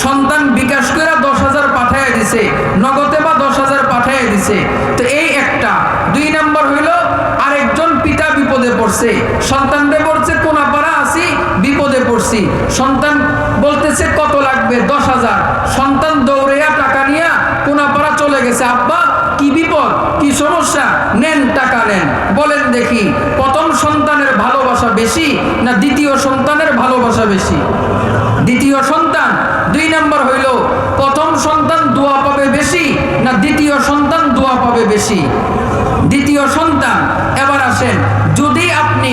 সন্তান বিকাশ করে দশ হাজার পাঠাইয়া দিছে, নগদে বা দশ হাজার পাঠাইয়া দিছে। তো এই একটা। দুই নাম্বার হইল, আরেকজন পিতা বিপদে পড়ছে। সন্তানরে পড়ছে কোনাপাড়া আসি বিপদে পড়ছি। সন্তান বলতেছে, কত লাগবে? দশ হাজার। সন্তান দৌড়েয়া টাকা নিয়ে কোনাপাড়া চলে গেছে, আব্বা, কি বিপদ? কি সমস্যা? নেন, টাকা নেন। বলেন দেখি, প্রথম সন্তানের ভালোবাসা বেশি না দ্বিতীয় সন্তানের ভালোবাসা বেশি? দ্বিতীয় সন্তান নাম্বার হইল, প্রথম সন্তান দোয়া পাবে বেশি না দ্বিতীয় সন্তান দোয়া পাবে বেশি? দ্বিতীয় সন্তান, এবার আসেন, যদি আপনি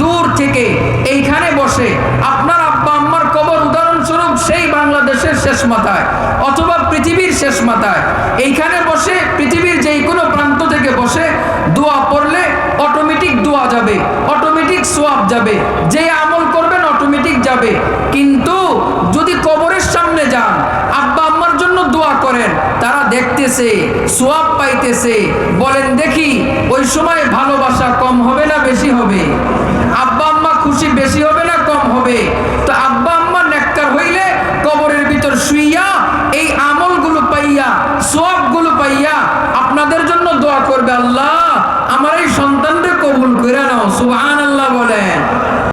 দূর থেকে এইখানে বসে আপনার আব্বা আম্মার কবর উদাহরণস্বরূপ সেই বাংলাদেশের শেষ মাথায় অথবা পৃথিবীর শেষ মাথায়, এইখানে বসে পৃথিবীর যেই কোনো প্রান্ত থেকে বসে দোয়া পড়লে অটোমেটিক দোয়া যাবে, অটোমেটিক সোয়াব যাবে, যে আমল করবেন অটোমেটিক যাবে। কিন্তু করেন, তারা দেখতেছে, সোয়াব পাইতেছে। বলেন, দেখি, ওই সময় ভালোবাসা কম হবে না বেশি হবে? আব্বা আম্মা খুশি বেশি হবে না কম হবে? তো আব্বা আম্মা নেককার হইলে কবরের ভিতর শুইয়া এই আমলগুলো পাইয়া, সোয়াবগুলো পাইয়া আপনাদের জন্য দোয়া করবে আল্লাহ।